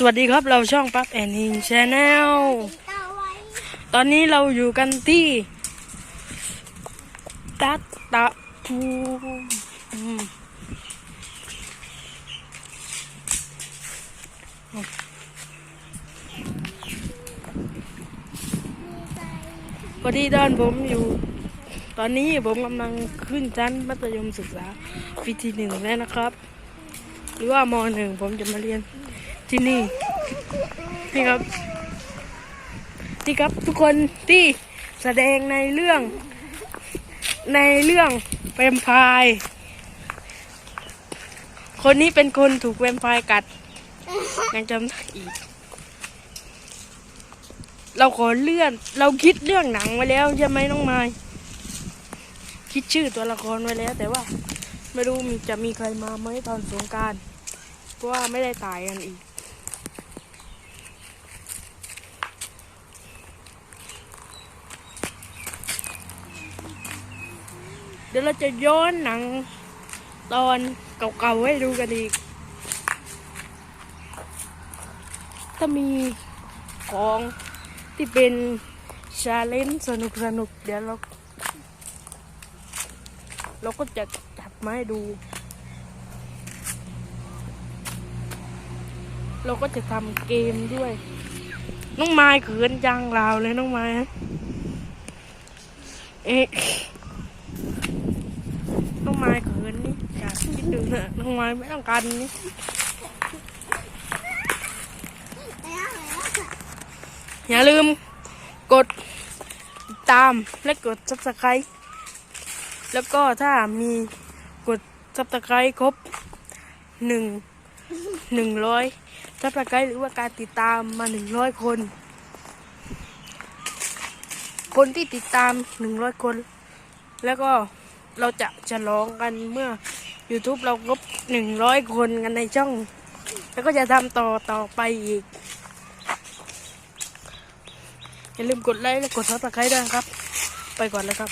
สวัสดีครับเราช่องปั๊บแอนนิงชาแนลตอนนี้เราอยู่กันที่ตัดตะพูพอดีตอนผมอยู่ ตอนนี้ผมกำลังขึ้นชั้นมัธยมศึกษาปีที่หนึ่งแล้วนะครับ หรือว่ามหนึ่งผมจะมาเรียน ที่นี่ นี่ครับ นี่ครับทุกคนที่แสดงในเรื่อง ในเรื่องแวมไพร์คนนี้เป็นคนถูกแวมไพร์กัดยังจำได้อีก เราขอเลื่อน เราคิดเรื่องหนังไว้แล้วใช่ไหมน้องไม้คิดชื่อตัวละครไว้แล้ว แต่ว่า ไม่รู้มีจะมีใครมาไหมตอนสงการเพราะว่าไม่ได้ตายกันอีก เดี๋ยวเราจะย้อนหนังตอนเก่าๆให้ดูกันอีก ถ้ามีของที่เป็นชาเลนจ์สนุกสนุกๆเดี๋ยวเรา เราก็จะจับมาให้ดู เราก็จะทำเกมด้วย น้องไม้เขินจังราวเลยน้องไม้เอ๊ะ น้องไม้เขินนี่อยากคิ ดดูนะน้องไมไม่ต้องการนี่อย่าลืมกดติดตามและกด subscribe แล้วก็ถ้ามีกด subscribe ครบหนึ่งหนึ่งร้อยซับสไครต์หรือว่าการติดตามมาหนึ่งร้อยคน คนที่ติดตามหนึ่งร้อยคน แล้วก็ เราจะฉลองกันเมื่อ YouTube เราครบหนึ่งร้อยคนกันในช่อง แล้วก็จะทำต่อต่อไปอีก อย่าลืมกดไลค์และกดซับสไครต์ด้วยครับ ไปก่อนเลยครับ